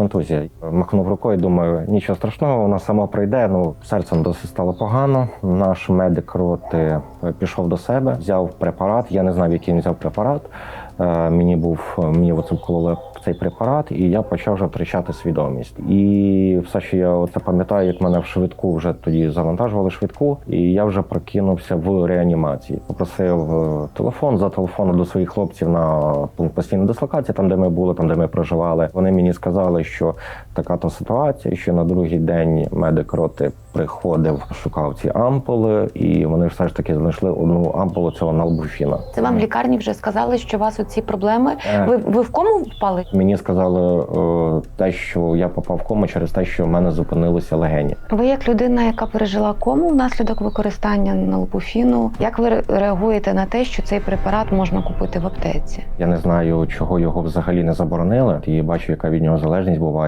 контузія. Махнув рукою, думаю, нічого страшного, вона сама пройде. Ну, серцем досить стало погано. Наш медик роти е, пішов до себе, взяв препарат. Я не знав, який він взяв препарат. Е, Мені був мені оце цей препарат, і я почав вже втрачати свідомість. І все, що я оце пам'ятаю, як мене в швидку вже тоді завантажували швидку, і я вже прокинувся в реанімації. Попросив е, телефон за телефоном до своїх хлопців на пункт постійної дислокації, там де ми були, там де ми проживали. Вони мені сказали, що така то ситуація, що на другий день медик роти приходив, шукав ці ампули, і вони все ж таки знайшли одну ампулу цього налбуфіна. Це вам в лікарні вже сказали, що у вас оці проблеми. Е, Ви, ви в кому впали? Мені сказали е, те, що я попав в кому через те, що в мене зупинилися легені. Ви як людина, яка пережила кому внаслідок використання налбуфіну, як ви реагуєте на те, що цей препарат можна купити в аптеці? Я не знаю, чого його взагалі не заборонили. І бачу, яка від нього залежність буває.